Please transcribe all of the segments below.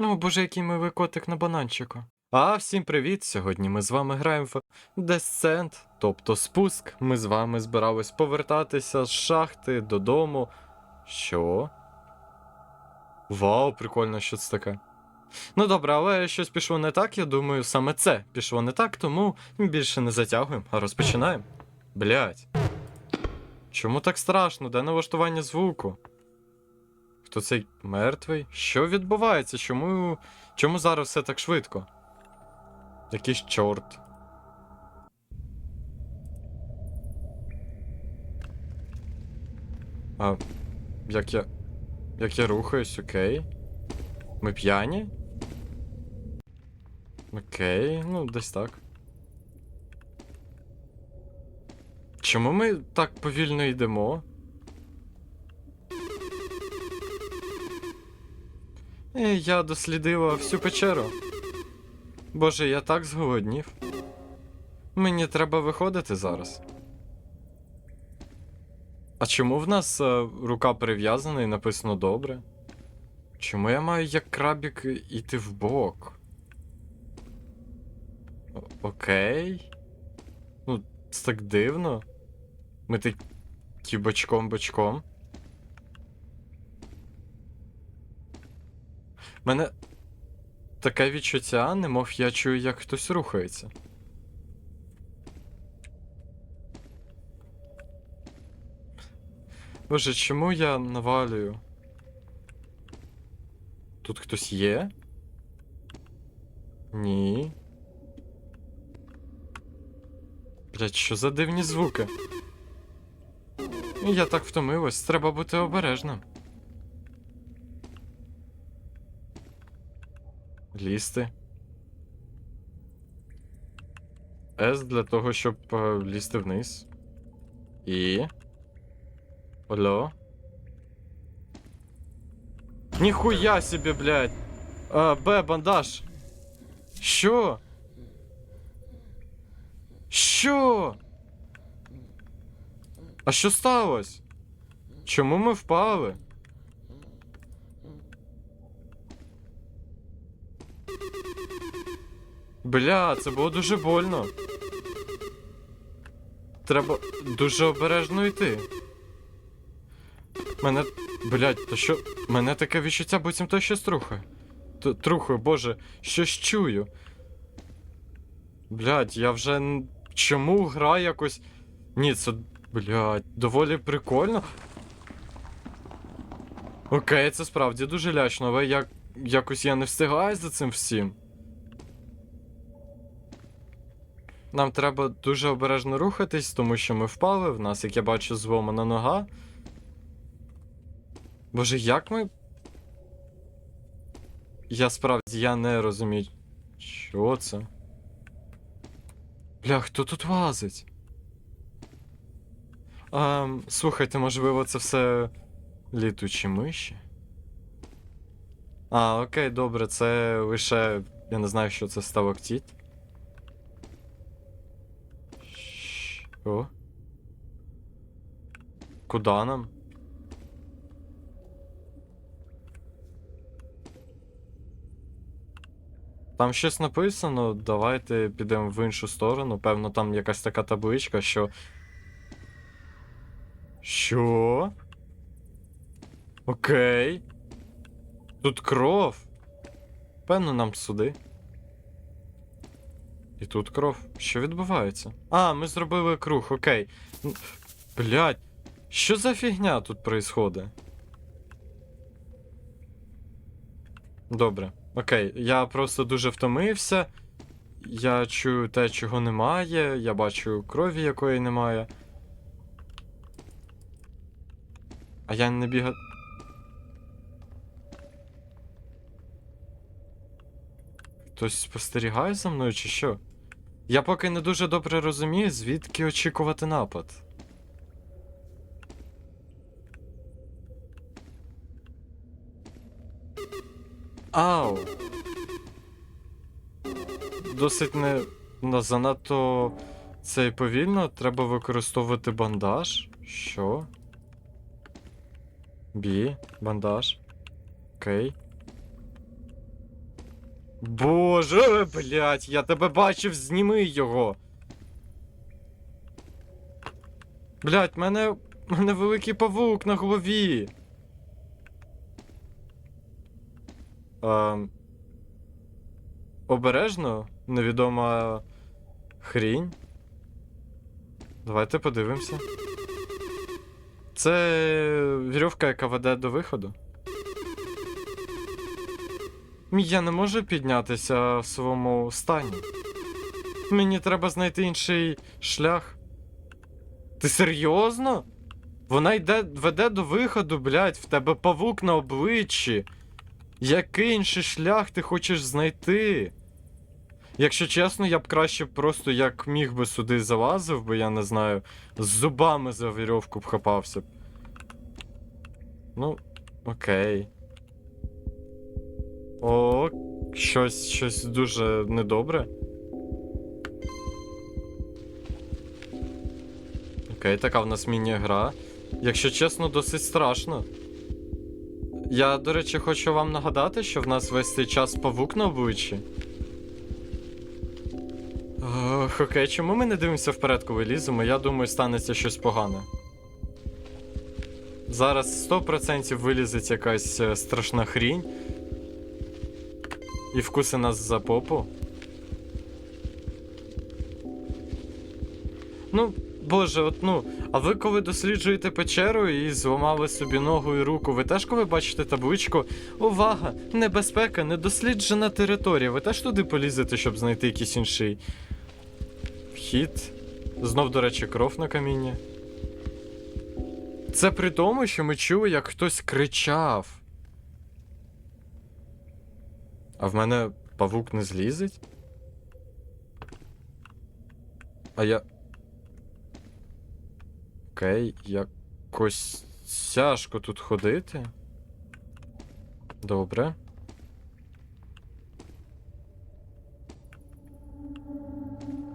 Ну, боже, який милий котик на бананчику. А, всім привіт! Сьогодні ми з вами граємо в Descent, тобто спуск. Ми з вами збирались повертатися з шахти додому. Що? Вау, прикольно, що це таке. Ну добре, але щось пішло не так, я думаю, саме це пішло не так, тому більше не затягуємо, а розпочинаємо. Блять. Чому так страшно? Де налаштування звуку? Хто цей мертвий? Що відбувається? Чому. Чому зараз все так швидко? Якийсь чорт. А. Як я. Як я рухаюсь, окей. Ми п'яні? Окей, ну десь так. Чому ми так повільно йдемо? Е, Я дослідила всю печеру. Боже, я так зголоднів. Мені треба виходити зараз. А чому в нас е, рука перев'язана і написано добре? Чому я маю як крабік іти вбок? О- Окей. Ну, це так дивно. Ми такі бочком-бочком. Мене таке відчуття, немов я чую, як хтось рухається. Боже, чому я навалюю? Тут хтось є? Ні. Блять, що за дивні звуки? Я так втомилась, треба бути обережним. Лізти. С для того, щоб е, лізти вниз. І. Алло. Ніхуя собі, блядь. А, Б, бандаж. Що? Що? А що сталося? Чому ми впали? Бля, це було дуже больно. Треба дуже обережно йти. Мене. Блять, то що. Мене таке відчуття, буцім то щось трухає. Т- Трухаю, боже, щось чую. Блять, я вже. Чому гра якось. Ні, це. Блять, доволі прикольно. Окей, це справді дуже лячно, але як... якось я не встигаю за цим всім. Нам треба дуже обережно рухатись, тому що ми впали. В нас, як я бачу, зломана нога. Боже, як ми. Я справді я не розумію. Що це? Бля, хто тут лазить? А, слухайте, можливо, це все літучі миші? А, окей, добре, це лише. Я не знаю, що це сталактіт. Що? Куда нам? Там щось написано, давайте підемо в іншу сторону. Певно, там якась така табличка, що. Що? Окей. Тут кров. Певно, нам сюди. І тут кров. Що відбувається? А, ми зробили круг, окей. Блядь, що за фігня тут происходить? Добре, окей. Я просто дуже втомився. Я чую те, чого немає. Я бачу крові, якої немає. А я не біга. Хтось спостерігає за мною чи що? Я поки не дуже добре розумію, звідки очікувати напад. Ау. Досить не. Ну, занадто це повільно. Треба використовувати бандаж. Що? Бі, бандаж. Окей. Боже, блядь, я тебе бачив, зніми його. Блядь, мене. мене великий павук на голові. Ем... Обережно, невідома хрінь. Давайте подивимося. Це вірьовка, яка веде до виходу. Я не можу піднятися в своєму стані. Мені треба знайти інший шлях. Ти серйозно? Вона йде, веде до виходу, блядь, в тебе павук на обличчі. Який інший шлях ти хочеш знайти? Якщо чесно, я б краще просто як міг би сюди залазив, бо я не знаю, з зубами за вірьовку б хапався б. Ну, окей. О, щось, щось дуже недобре. Окей, така в нас міні-гра. Якщо чесно, досить страшно. Я, до речі, хочу вам нагадати, що в нас весь цей час павук на обличчі. Ох, окей, чому ми не дивимося вперед, коли ліземо? Я думаю, станеться щось погане. Зараз 100% вилізеть якась е, страшна хрінь. І вкуси нас за попу. Ну, боже, от ну. А ви коли досліджуєте печеру і зламали собі ногу і руку, ви теж коли бачите табличку Увага! Небезпека, недосліджена територія. Ви теж туди полізете, щоб знайти якийсь інший вхід. Знов, до речі, кров на камінні. Це при тому, що ми чули, як хтось кричав. А в мене павук не злізить? А я. Окей, якось тяжко тут ходити. Добре.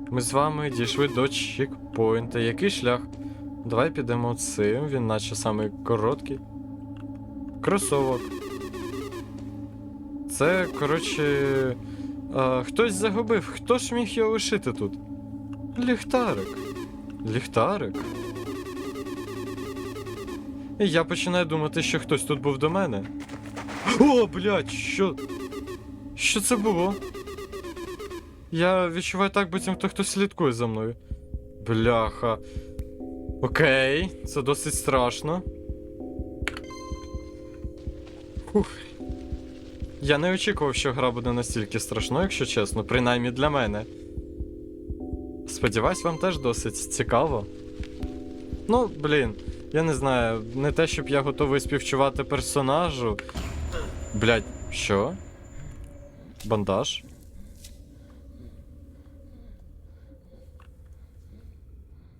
Ми з вами дійшли до чекпоінта. Який шлях? Давай підемо цим, він наче самий короткий. Кросовок. Це, коротше. А, хтось загубив. Хто ж міг його лишити тут? Ліхтарик. Ліхтарик. І я починаю думати, що хтось тут був до мене. О, блядь, що. Що це було? Я відчуваю так, буцім хто хтось слідкує за мною. Бляха. Окей, це досить страшно. Фух. Я не очікував, що гра буде настільки страшною, якщо чесно, принаймні для мене. Сподіваюсь, вам теж досить цікаво. Ну, блін, я не знаю, не те, щоб я готовий співчувати персонажу. Блять, що? Бандаж?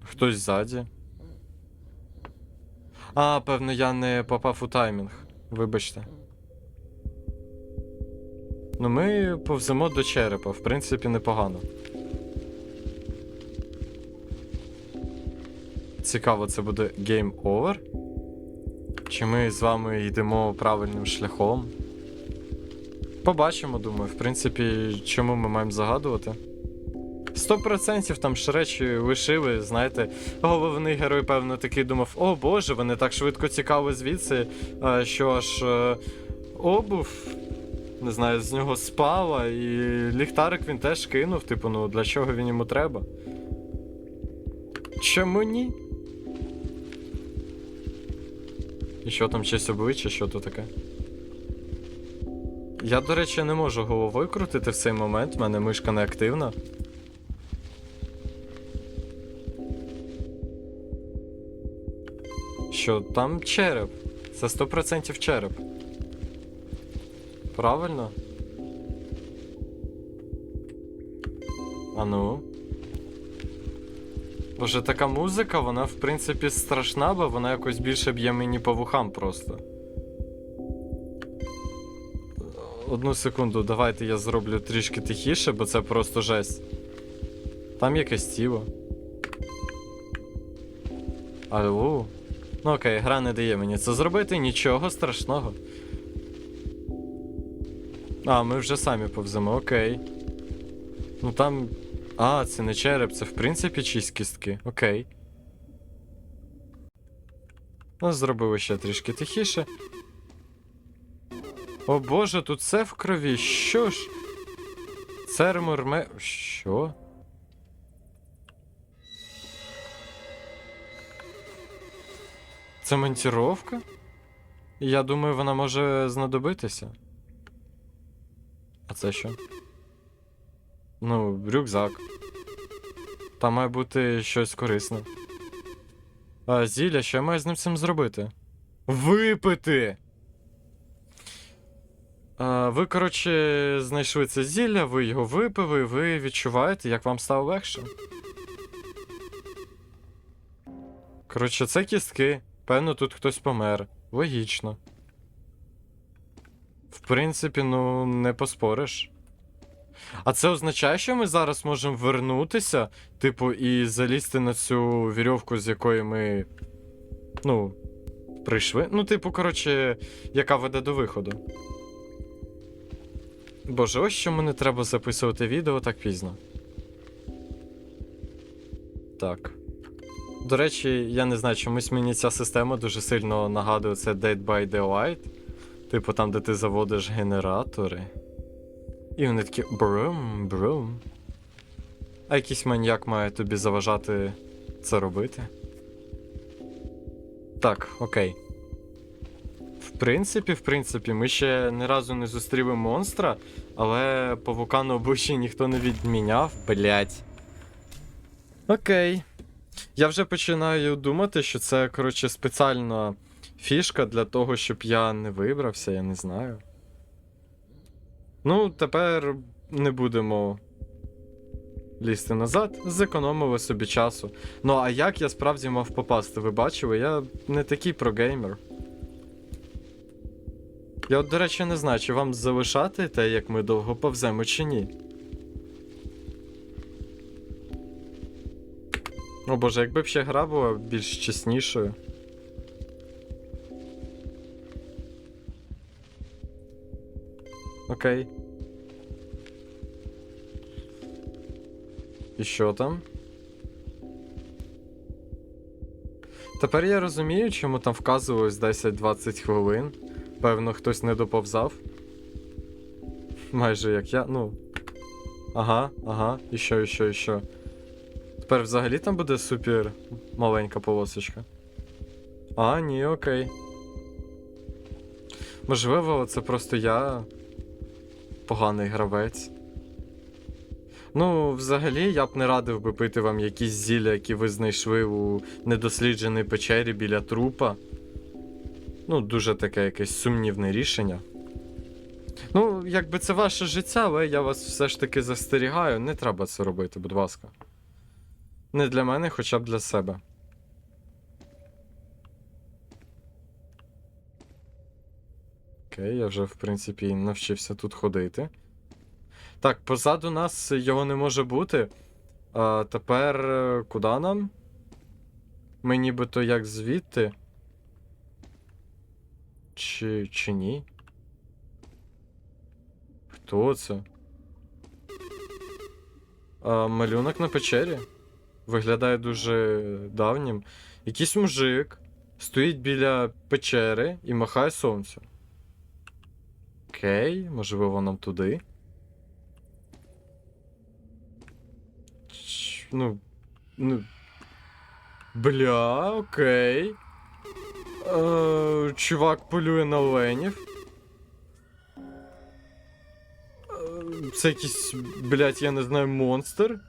Хтось ззаді. А, певно, я не попав у таймінг. Вибачте. Ну, ми повземо до черепа, в принципі, непогано. Цікаво, це буде Game Over? Чи ми з вами йдемо правильним шляхом? Побачимо, думаю. В принципі, чому ми маємо загадувати? 100% там ж речі лишили, знаєте, головний герой, певно, такий думав: о боже, вони так швидко цікаво звідси, що аж е, обув, не знаю, з нього спала, і ліхтарик він теж кинув, типу, ну для чого він йому треба? Чому ні? І що там чесь обличчя, що то таке? Я, до речі, не можу головою крутити в цей момент, в мене мишка не активна. Що там череп? Це 100% череп. Правильно? А ну. Боже, така музика, вона в принципі страшна, бо вона якось більше б'є мені по вухам просто. Одну секунду, давайте я зроблю трішки тихіше, бо це просто жесть. Там якесь тіло. Алло. Ну окей, гра не дає мені це зробити, нічого страшного. А, ми вже самі повземо, окей. Ну там. А, це не череп, це в принципі чисть кістки. Окей. Ну, зробили ще трішки тихіше. О боже, тут все в крові. Що ж? Цермурме. Що? Це монтіровка? Я думаю, вона може знадобитися. А це що? Ну, рюкзак. Там має бути щось корисне. А зілля, що я маю з ним цим зробити? Випити! А, ви, коротше, знайшли це зілля, ви його випили, і ви відчуваєте, як вам стало легше. Коротше, це кістки. Певно, тут хтось помер. Логічно. В принципі, ну, не поспориш. А це означає, що ми зараз можемо вернутися, типу, і залізти на цю вірьовку, з якої ми. Ну, прийшли. Ну, типу, коротше, яка веде до виходу. Боже, ось чому не треба записувати відео так пізно. Так. До речі, я не знаю, чомусь мені ця система дуже сильно нагадує це Dead by Daylight. Типу там, де ти заводиш генератори. І вони такі брум, брум. А якийсь маньяк має тобі заважати це робити. Так, окей. В принципі, в принципі, ми ще ні разу не зустріли монстра, але по вулкану Буші ніхто не відміняв, блять. Окей. Я вже починаю думати, що це, коротше, спеціальна фішка для того, щоб я не вибрався, я не знаю. Ну, тепер не будемо лізти назад, зекономили собі часу. Ну, а як я справді мав попасти? Ви бачили? Я не такий прогеймер. Я от, до речі, не знаю, чи вам залишати те, як ми довго повземо, чи ні. О боже, якби б ще гра була більш чеснішою. Окей. І що там? Тепер я розумію, чому там вказувалось 10-20 хвилин. Певно, хтось не доповзав. Майже як я. Ну. Ага, ага, і що, і що, і що. Тепер взагалі там буде супер маленька полосочка. А, ні, окей. Можливо, це просто я поганий гравець. Ну, взагалі, я б не радив би пити вам якісь зілля, які ви знайшли у недослідженій печері біля трупа. Ну, дуже таке якесь сумнівне рішення. Ну, якби це ваше життя, але я вас все ж таки застерігаю, не треба це робити, будь ласка. Не для мене, хоча б для себе. Окей, я вже, в принципі, навчився тут ходити. Так, позаду нас його не може бути. А тепер е, куди нам? Ми нібито як звідти. Чи, чи ні? Хто це? А, малюнок на печері? Виглядає дуже давнім. Якийсь мужик стоїть біля печери і махає сонцю. Окей, можливо, нам туди. Ч- Ну. Ну. Бля, окей. Е, чувак полює на оленів. Е, Це якийсь, блядь, я не знаю, монстр.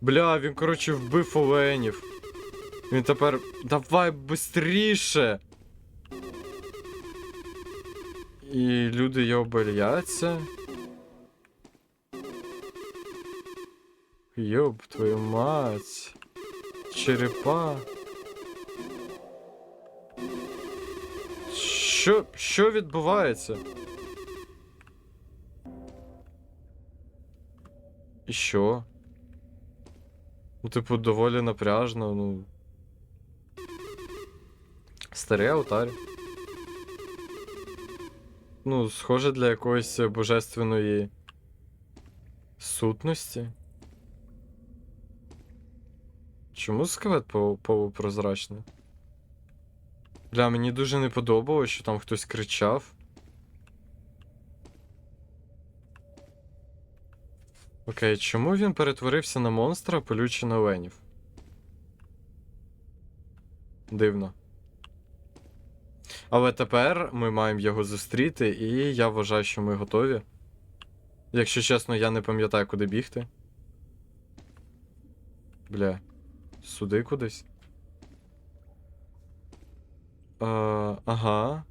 Бля, він, коротше, вбив оленів. Він тепер. Давай бистріше! І люди його бояться. Йоб твою мать. Черепа. Що, що відбувається? І що? Ну, типу, доволі напряжно, ну. Старий алтарь. Ну, схоже для якоїсь божественної сутності. Чому скелет по- полупрозрачний? Бля, мені дуже не подобалось, що там хтось кричав. Окей, чому він перетворився на монстра, полючи на оленів? Дивно. Але тепер ми маємо його зустріти, і я вважаю, що ми готові. Якщо чесно, я не пам'ятаю, куди бігти. Бля. Сюди кудись. Е, ага.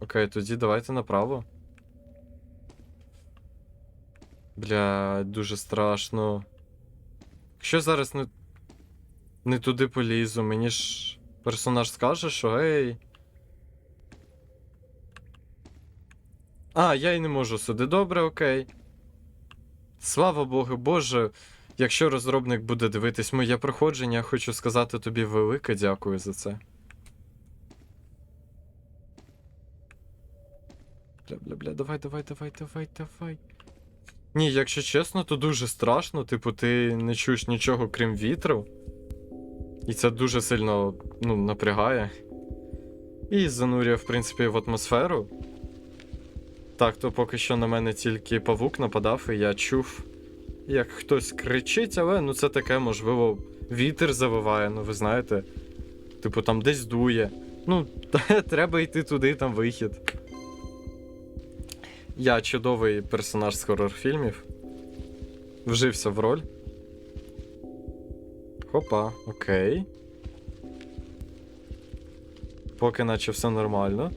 Окей, тоді давайте направо. Бля, дуже страшно. Якщо зараз не. Не туди полізу, мені ж персонаж скаже, що гей. А, я й не можу сюди. Добре, окей. Слава Богу, Боже. Якщо розробник буде дивитись моє проходження, я хочу сказати тобі велике дякую за це. Бля, бля, бля, давай, давай, давай, давай, давай. Ні, якщо чесно, то дуже страшно. Типу, ти не чуєш нічого крім вітру. І це дуже сильно ну, напрягає. І занурює, в принципі, в атмосферу. Так, то поки що на мене тільки павук нападав, і я чув, як хтось кричить, але ну це таке, можливо, вітер завиває, ну ви знаєте. Типу, там десь дує. Ну, треба йти туди, там вихід. Я чудовий персонаж з хорор-фільмів. Вжився в роль. Хопа, окей. Поки наче все нормально.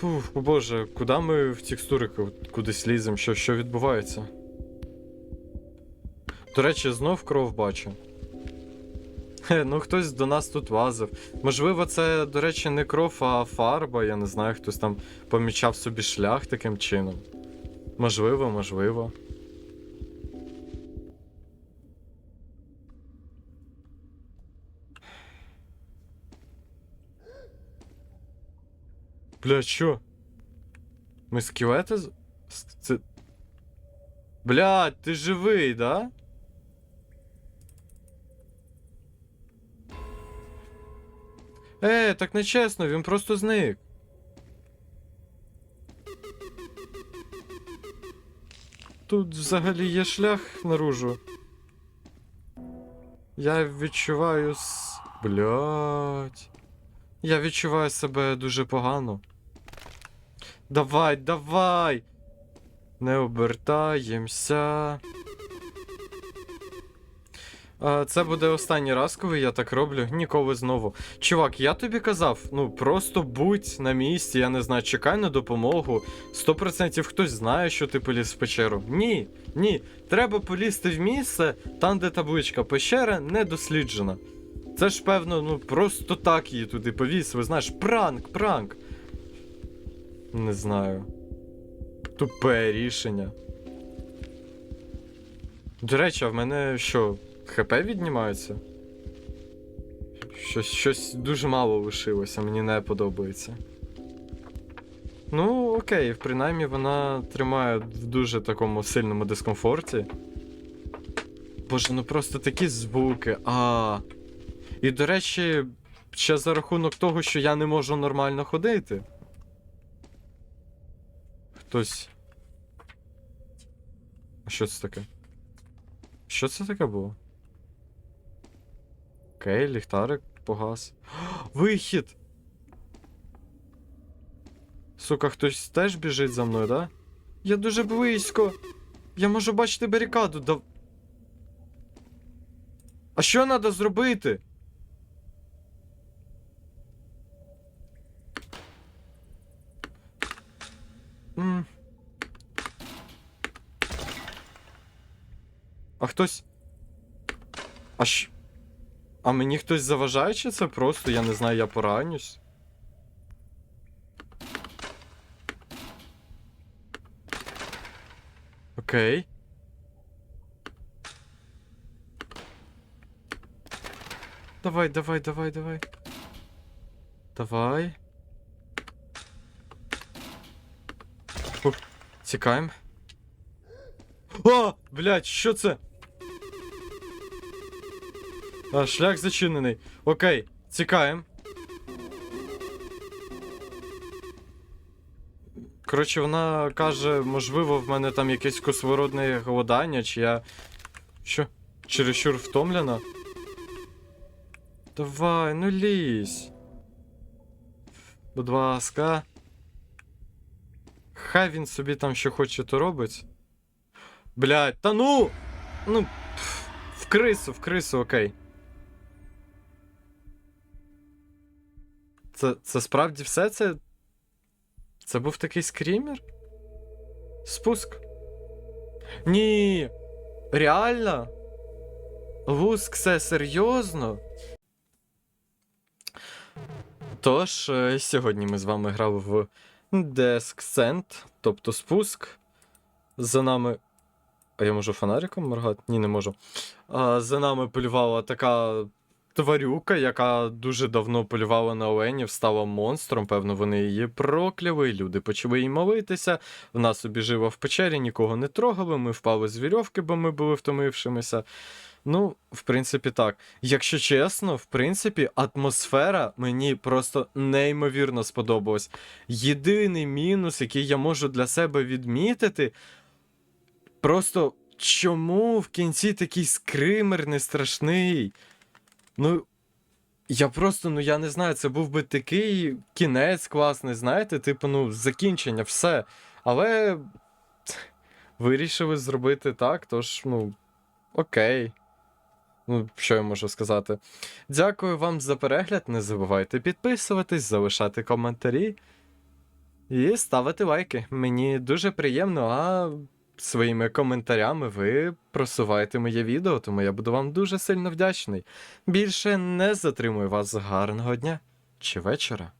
Фух, о боже, куди ми в текстури кудись ліземо? Що, що відбувається? До речі, знов кров бачу. Хе, ну хтось до нас тут лазив. Можливо, це, до речі, не кров, а фарба, я не знаю, хтось там помічав собі шлях таким чином. Можливо, можливо. Бля, що? Ми скелети Це. Блядь, ти живий, да? Е, так не чесно, він просто зник. Тут взагалі є шлях наружу. Я відчуваю с. Блять. Я відчуваю себе дуже погано. Давай, давай! Не обертаємося. Це буде останній раз, коли я так роблю. Ніколи знову. Чувак, я тобі казав, ну просто будь на місці, я не знаю, чекай на допомогу. 100% хтось знає, що ти поліз в печеру. Ні, ні. Треба полізти в місце, там, де табличка пещера не досліджена. Це ж, певно, ну просто так її туди повіз. Ви знаєш, пранк, пранк. Не знаю. Тупе рішення. До речі, а в мене що, ХП віднімаються? Щось, щось дуже мало лишилося, мені не подобається. Ну, окей, принаймні вона тримає в дуже такому сильному дискомфорті. Боже, ну просто такі звуки. А. І до речі, ще за рахунок того, що я не можу нормально ходити. Хтось. А що це таке? Що це таке було? Окей, ліхтарик погас. Вихід! Сука, хтось теж біжить за мною, да? Я дуже близько. Я можу бачити барикаду. Да... А що треба зробити? М. А хтось. А щ... А мені хтось заважає, чи це просто, я не знаю, я поранюсь. Окей. Давай, давай, давай, давай. Давай. Тікаємо. О, блядь, що це? А, шлях зачинений. Окей, тікаємо. Коротше, вона каже, можливо, в мене там якесь косвородне голодання, чи я. Що? Чересчур втомлена? Давай, ну лізь. Будь ласка. Хай він собі там що хоче, то робить. Блядь, та ну! Ну. пф, В крису, в крису, окей. Це, це справді все це. Це був такий скрімер? Спуск? Ні. Реально? Луск, це серйозно? Тож, е, сьогодні ми з вами грали в Descent, тобто спуск. За нами. А я можу фонариком моргати? Ні, не можу. А, за нами полювала така тварюка, яка дуже давно полювала на оленів, стала монстром. Певно, вони її прокляли, люди почали їй молитися. В нас обіжила в печері, нікого не трогали, ми впали з вірьовки, бо ми були втомившимися. Ну, в принципі, так. Якщо чесно, в принципі, атмосфера мені просто неймовірно сподобалась. Єдиний мінус, який я можу для себе відмітити, просто чому в кінці такий скример не страшний? Ну, я просто, ну я не знаю, це був би такий кінець класний, знаєте, типу, ну, закінчення, все. Але вирішили зробити так, тож, ну, окей. Ну, що я можу сказати? Дякую вам за перегляд. Не забувайте підписуватись, залишати коментарі і ставити лайки. Мені дуже приємно, а своїми коментарями ви просуваєте моє відео, тому я буду вам дуже сильно вдячний. Більше не затримую вас гарного дня чи вечора.